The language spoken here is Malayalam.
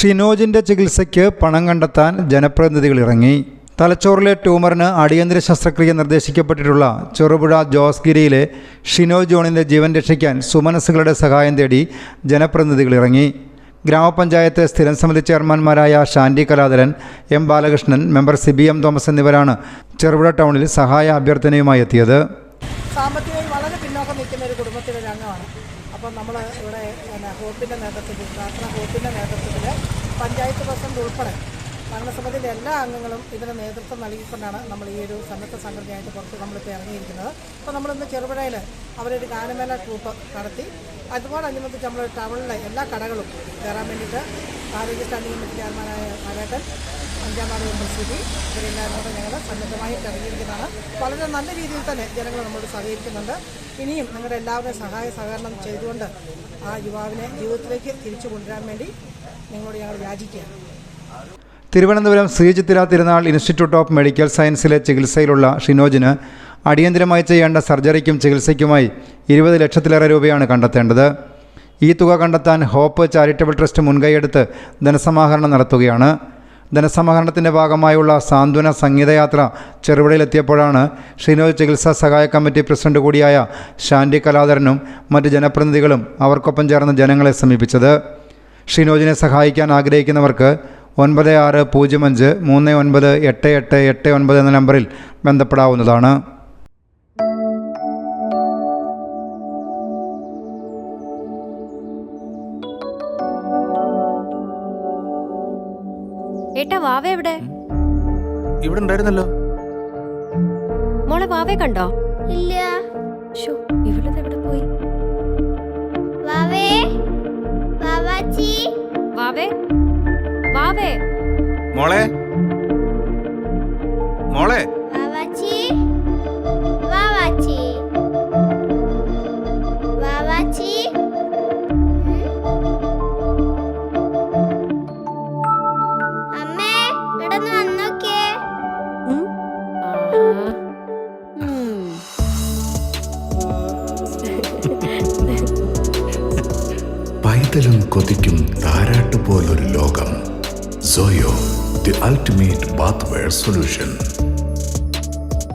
ഷിനോജിന്റെ ചികിത്സയ്ക്ക് പണം കണ്ടെത്താൻ ജനപ്രതിനിധികൾ ഇറങ്ങി. തലച്ചോറിലെ ട്യൂമറിന് അടിയന്തര ശസ്ത്രക്രിയ നിർദ്ദേശിക്കപ്പെട്ടിട്ടുള്ള ചെറുപുഴ ജോസ്ഗിരിയിലെ ഷിനോ ജോണിന്റെ ജീവൻ രക്ഷിക്കാൻ സുമനസ്സുകളുടെ സഹായം തേടി ജനപ്രതിനിധികൾ ഇറങ്ങി. ഗ്രാമപഞ്ചായത്ത് സ്ഥിരം സമിതി ചെയർമാൻമാരായ Shandy Kaladharan M Balakrishnan member C B M Thomas എന്നിവരാണ് ചെറുപുഴ ടൗണിൽ സഹായ അഭ്യർത്ഥനയുമായി എത്തിയത്. സാമ്പത്തികമായി വളരെ പിന്നോക്കം നിൽക്കുന്ന ഒരു കുടുംബത്തിലെ അംഗമാണ്. അപ്പം നമ്മൾ ഇവിടെ പിന്നെ ഹോപ്പിന്റെ നേതൃത്വത്തിൽ പ്രാർത്ഥന ഹോപ്പിന്റെ നേതൃത്വത്തിൽ പഞ്ചായത്ത് പ്രസിഡന്റ് ഉൾപ്പെടെ ഭരണസമിതിയിലെ എല്ലാ അംഗങ്ങളും ഇതിന് നേതൃത്വം നൽകിക്കൊണ്ടാണ് നമ്മൾ ഈ ഒരു സന്നദ്ധ സംഘടനയായിട്ട് പുറത്ത് നമ്മളിപ്പോൾ ഇറങ്ങിയിരിക്കുന്നത്. അപ്പോൾ നമ്മളിന്ന് ചെറുപുഴയിൽ അവരൊരു ഗാനമേള ട്രൂപ്പ് നടത്തി. അതുപോലനുബന്ധിച്ച് നമ്മൾ ടൗണിലെ എല്ലാ കടകളും കയറാൻ വേണ്ടിയിട്ട് ആരോഗ്യ സ്റ്റാൻഡിംഗ് കമ്മിറ്റി ചെയർമാനായ നാരായട്ടൻ അഞ്ചാം വാർഡ് മെമ്പർ സിബി ഇവരെല്ലാവരും കൂടെ ഞങ്ങൾ സന്നദ്ധമായിട്ട് ഇറങ്ങിയിരിക്കുന്നതാണ് വളരെ നല്ല രീതിയിൽ തന്നെ ജനങ്ങൾ നമ്മളോട് സഹകരിക്കുന്നുണ്ട്. ഇനിയും നിങ്ങളുടെ എല്ലാവരുടെയും സഹായ സഹകരണം ചെയ്തുകൊണ്ട് ആ യുവാവിനെ ജീവിതത്തിലേക്ക് തിരിച്ചു കൊണ്ടുവരാൻ വേണ്ടി നിങ്ങളോട് ഞങ്ങൾ യാചിക്കുകയാണ്. തിരുവനന്തപുരം ശ്രീചിത്തിര തിരുനാൾ ഇൻസ്റ്റിറ്റ്യൂട്ട് ഓഫ് മെഡിക്കൽ സയൻസിലെ ചികിത്സയിലുള്ള ഷിനോജിന് അടിയന്തരമായി ചെയ്യേണ്ട സർജറിക്കും ചികിത്സയ്ക്കുമായി ഇരുപത് ലക്ഷത്തിലേറെ രൂപയാണ് കണ്ടെത്തേണ്ടത്. ഈ തുക കണ്ടെത്താൻ ഹോപ്പ് ചാരിറ്റബിൾ ട്രസ്റ്റ് മുൻകൈയെടുത്ത് ധനസമാഹരണം നടത്തുകയാണ്. ധനസമാഹരണത്തിന്റെ ഭാഗമായുള്ള സാന്ത്വന സംഗീതയാത്ര ചെറുപുഴയിലെത്തിയപ്പോഴാണ് ഷിനോജ് ചികിത്സാ സഹായ കമ്മിറ്റി പ്രസിഡന്റ് കൂടിയായ ശാന്തി കലാധരനും മറ്റ് ജനപ്രതിനിധികളും അവർക്കൊപ്പം ചേർന്ന് ജനങ്ങളെ സമീപിച്ചത്. ഷിനോജിനെ സഹായിക്കാൻ ആഗ്രഹിക്കുന്നവർക്ക് ഒൻപത് ആറ് പൂജ്യം അഞ്ച് മൂന്ന് ഒൻപത് എട്ട് എട്ട് എട്ട് ഒൻപത് എന്ന നമ്പറിൽ ബന്ധപ്പെടാവുന്നതാണ്. ഏട്ടാ വാവ എവിടെ? ഇവിടെ ഉണ്ടായിരുന്നല്ലോ. മോളെ വാവെ കണ്ടോ? ഇല്ല. ഷോ ഇവളത് എവിടെ പോയി? വാവേ വാവാച്ചി. വാവേ വാവേ. മോളെ മോളെ. വാവാച്ചി വാവാച്ചി. വാവാച്ചി പൈതലും കൊതിക്കും താരാട്ട് പോലൊരു ലോകം. Soyo the ultimate bath ware solution